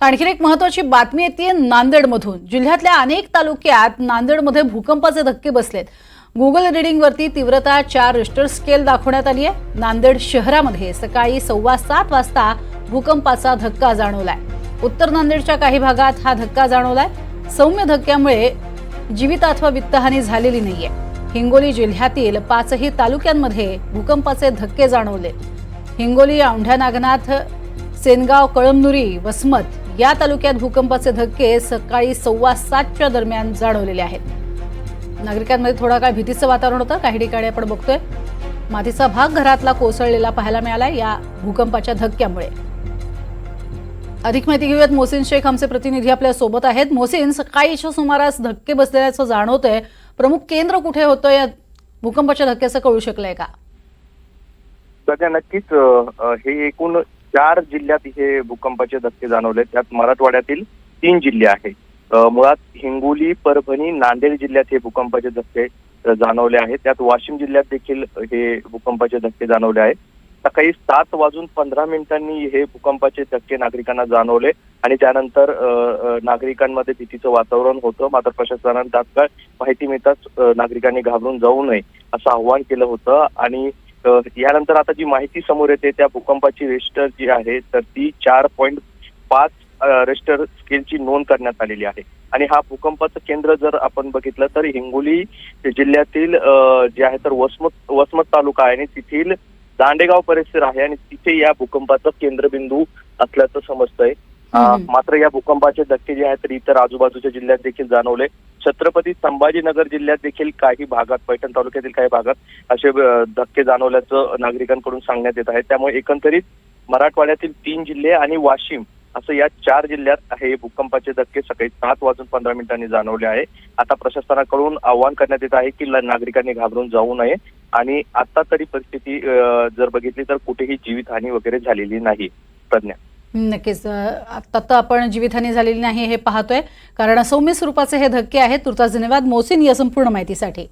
आणखीन एक महत्वाची बातमी येते नांदेडमधून. जिल्ह्यातल्या अनेक तालुक्यात नांदेडमध्ये भूकंपाचे धक्के बसलेत. गुगल रिडिंगवरती तीव्रता चार रिस्टर स्केल दाखवण्यात आली आहे नांदेड शहरामध्ये सकाळी सव्वा सात वाजता भूकंपाचा धक्का जाणवलाय. उत्तर नांदेडच्या काही भागात हा धक्का जाणवलाय. सौम्य धक्क्यामुळे जीवित अथवा वित्तहानी झालेली नाहीये. हिंगोली जिल्ह्यातील पाचही तालुक्यांमध्ये भूकंपाचे धक्के जाणवले. हिंगोली औंढ्या नागनाथ सेनगाव कळमनुरी वसमत या तालुक्यात भूकंपाचे धक्के सकाळी सव्वा सातच्या दरम्यान जाणवलेले आहेत. नागरिकांमध्ये थोडा काळ भीतीचं वातावरण होतं. काही ठिकाणी आपण बघतोय मातीचा भाग घरातला कोसळलेला पाहायला मिळाला या भूकंपाच्या धक्क्यामुळे. अधिक माहिती घेऊयात. मोहसिन शेख आमचे प्रतिनिधी आपल्यासोबत आहेत. मोहसिन सकाळीच्या सुमारास धक्के बसलेल्याचं जाणवतंय. प्रमुख केंद्र कुठे होतं? या भूकंपाच्या धक्क्याचं कळू शकलंय का? सध्या नक्कीच हे एकूण चार जिल्ह्यात हे भूकंपाचे धक्के जाणवले. त्यात मराठवाड्यातील तीन जिल्हे आहेत. मुळात हिंगोली परभणी नांदेड जिल्ह्यात हे भूकंपाचे धक्के जाणवले आहेत. त्यात वाशिम जिल्ह्यात देखील हे भूकंपाचे धक्के जाणवले आहेत. सकाळी सात वाजून पंधरा मिनिटांनी हे भूकंपाचे धक्के नागरिकांना जाणवले आणि त्यानंतर नागरिकांमध्ये भीतीचं वातावरण होतं. मात्र प्रशासनाने तात्काळ माहिती मिळताच नागरिकांनी घाबरून जाऊ नये असं आव्हान केलं होतं आणि तर यानंतर आता जी माहिती समोर येते त्या भूकंपाची रेस्टर जी आहे तर ती चार पॉईंट पाच रेस्टर स्केलची नोंद करण्यात आलेली आहे. आणि हा भूकंपाचं केंद्र जर आपण बघितलं तर हिंगोली जिल्ह्यातील जे आहे तर वसमत वसमत तालुका आहे. आणि तेथील दांडेगाव परिसर आहे. आणि तिथे या भूकंपाचं केंद्रबिंदू असल्याचं समजतंय. मात्र या भूकंपाचे धक्के जे आहेत तर इतर आजूबाजूच्या जिल्ह्यात देखील जाणवले. छत्रपती संभाजीनगर जिल्ह्यात देखील काही भागात पैठण तालुक्यातील काही भागात असे धक्के जाणवल्याचं नागरिकांकडून सांगण्यात येत आहे. त्यामुळे एकंदरीत मराठवाड्यातील तीन जिल्हे आणि वाशिम असं या चार जिल्ह्यात हे भूकंपाचे धक्के सकाळी सात वाजून पंधरा मिनिटांनी जाणवले आहे. आता प्रशासनाकडून आवाहन करण्यात येत आहे की नागरिकांनी घाबरून जाऊ नये आणि आता तरी परिस्थिती जर बघितली तर कुठेही जीवितहानी वगैरे झालेली नाही. प्रज्ञा. नक्कीच. आत्ता तर आपण जीवितहानी झालेली नाही हे पाहतोय. कारण सौम्य स्वरूपाचे हे धक्के आहेत. तुर्तास धन्यवाद. मोसिन या संपूर्ण माहितीसाठी.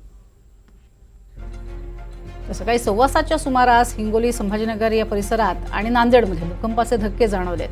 सकाळी सव्वा सातच्या सुमारास हिंगोली संभाजीनगर या परिसरात आणि नांदेडमध्ये भूकंपाचे धक्के जाणवलेत.